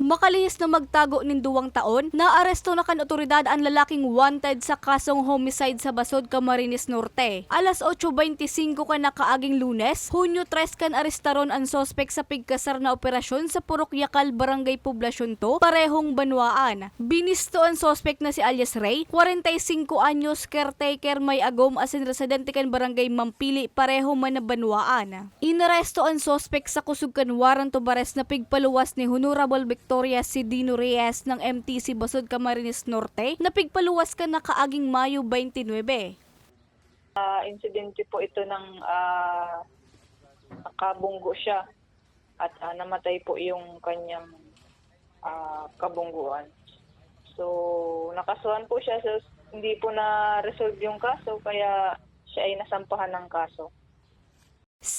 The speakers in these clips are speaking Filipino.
Makalihis na magtago nin duwang taon, naaresto na kan otoridad ang lalaking wanted sa kasong homicide sa Basod, Camarines Norte. Alas 8.25 ka na kaaging lunes, Hunyo 3 kan arestaron ang sospek sa pigkasar na operasyon sa Purok Yakal, Barangay Poblasyon to, parehong banwaan. Binisto ang sospek na si alias Ray, 45 anyos, caretaker may agom asin residente kan Barangay Mampili, pareho man na banwaan. Inaresto ang sospek sa kusog kan warrant of arrest na pigpaluwas ni Honorable Victoria C. Dino Reyes ng MTC Basod Camarines Norte na pigpaluwas ka na kaaging Mayo 29. Ah, insidente po ito ng ah, nakabunggo siya at ah, namatay po yung kanyang ah, kabungguan. So, nakasuhan po siya. So, hindi po na-resolve yung kaso kaya siya ay nasampahan ng kaso.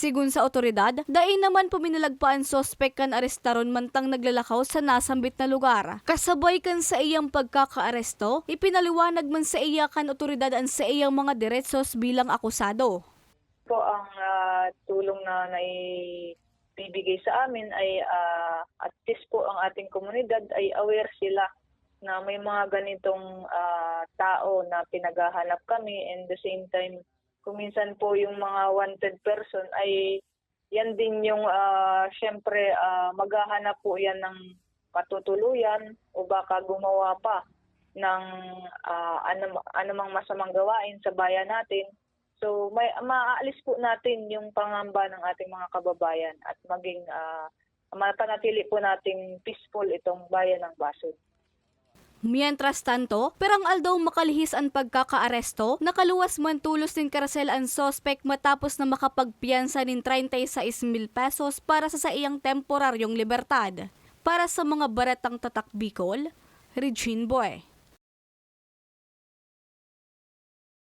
Sigun sa otoridad, dain naman puminalagpa ang sospek kan arestaron mantang naglalakaw sa nasambit na lugar. Kasabay kan sa iyang pagkakaaresto, ipinaliwanag man sa iya kan otoridad ang sa iyang mga diretsos bilang akusado. Po ang ah, tulong na naibibigay sa amin ay ah, at least po ang ating komunidad ay aware sila na may mga ganitong ah, tao na pinaghahanap kami and the same time kuminsan po yung mga wanted person ay yan din yung ah, syempre ah, maghahanap po yan ng katutuluyan o baka gumawa pa ng ah, anum- anumang masamang gawain sa bayan natin So may maaalis po natin yung pangamba ng ating mga kababayan at maging ah, mapanatili po nating peaceful itong bayan ng Basod. Mientras tanto, perang aldaw makalihis ang pagkakaaresto, nakaluwas man tulos ng karasel ang sospek matapos na makapagpiyansa ng 36 mil pesos para sa sa iyang temporaryong libertad. Para sa mga baretang tatak Bicol, Regine Boy.